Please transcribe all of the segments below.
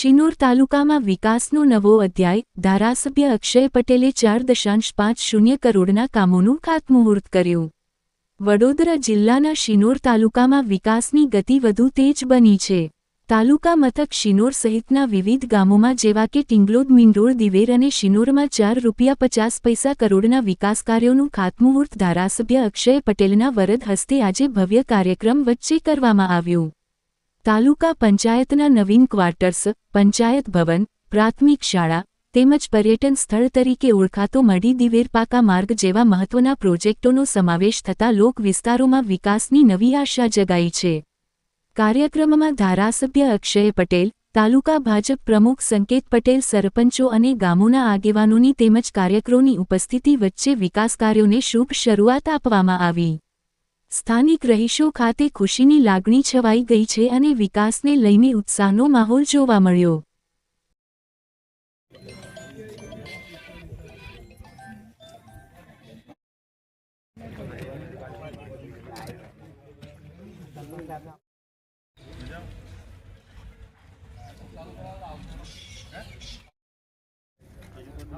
શિનોર તાલુકામાં વિકાસનો નવો અધ્યાય, ધારાસભ્ય અક્ષય પટેલે ચાર દશાંશ પાંચ શૂન્ય કરોડના કામોનું ખાતમુહૂર્ત કર્યું. વડોદરા જિલ્લાના શિનોર તાલુકામાં વિકાસની ગતિ વધુ તેજ બની છે. તાલુકા મથક શિનોર સહિતના વિવિધ ગામોમાં જેવા કે ટિંગલોદ, મિંડોળ, દિવેર અને શિનોરમાં ચાર રૂપિયા પચાસ પૈસા કરોડના વિકાસ કાર્યોનું ખાતમુહૂર્ત ધારાસભ્ય અક્ષય પટેલના વરદ હસ્તે આજે ભવ્ય કાર્યક્રમ વચ્ચે કરવામાં આવ્યું. તાલુકા પંચાયતના નવીન ક્વાર્ટર્સ, પંચાયત ભવન, પ્રાથમિક શાળા, તેમજ પર્યટન સ્થળ તરીકે ઓળખાતો મઢી દિવેરપાકા માર્ગ જેવા મહત્વના પ્રોજેક્ટોનો સમાવેશ થતા લોક વિસ્તારોમાં વિકાસની નવી આશા જગાઈ છે. કાર્યક્રમમાં ધારાસભ્ય અક્ષય પટેલ, તાલુકા ભાજપ પ્રમુખ સંકેત પટેલ, સરપંચો અને ગામોના આગેવાનોની તેમજ કાર્યકરોની ઉપસ્થિતિ વચ્ચે વિકાસ કાર્યોને શુભ શરૂઆત આપવામાં આવી. સ્થાનિક રહીશો ખાતે ખુશીની લાગણી છવાઈ ગઈ છે અને વિકાસને લઈને ઉત્સાહનો માહોલ જોવા મળ્યો.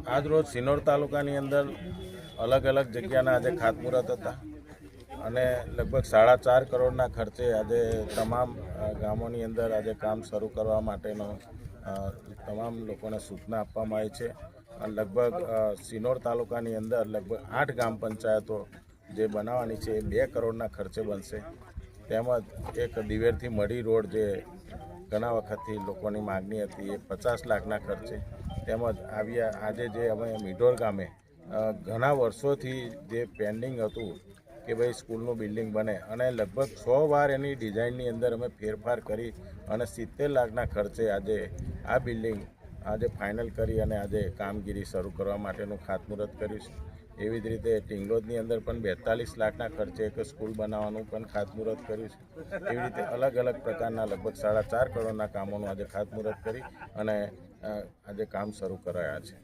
આજ રોજ સિનોર તાલુકાની અંદર અલગ અલગ જગ્યાના આજે ખાતમુહૂર્ત હતા. અને લગભગ સાડા ચાર કરોડના ખર્ચે આજે તમામ ગામોની અંદર આજે કામ શરૂ કરવા માટેનો તમામ લોકોને સૂચના આપવામાં આવી છે. લગભગ સિનોર તાલુકાની અંદર લગભગ આઠ ગ્રામ પંચાયતો જે બનાવવાની છે એ બે કરોડના ખર્ચે બનશે. તેમજ એક દિવેરથી મઢી રોડ જે ઘણા વખતથી લોકોની માગણી હતી એ પચાસ લાખના ખર્ચે. તેમજ આવ્યા, આજે જે અમે મીઢોર ગામે ઘણા વર્ષોથી જે પેન્ડિંગ હતું કે ભાઈ સ્કૂલનું બિલ્ડિંગ બને અને લગભગ સો વાર એની ડિઝાઇનની અંદર અમે ફેરફાર કરી અને સિત્તેર લાખના ખર્ચે આજે આ બિલ્ડિંગ આજે ફાઇનલ કરી અને આજે કામગીરી શરૂ કરવા માટેનું ખાતમુહૂર્ત કર્યું એવી જ રીતે ટિંગલોદની અંદર પણ બેતાલીસ લાખના ખર્ચે એક સ્કૂલ બનાવવાનું પણ ખાતમુહૂર્ત કર્યું છે. એવી રીતે અલગ અલગ પ્રકારના લગભગ સાડા ચાર કરોડના કામોનું આજે ખાતમુહૂર્ત કરી અને આજે કામ શરૂ કરાયા છે.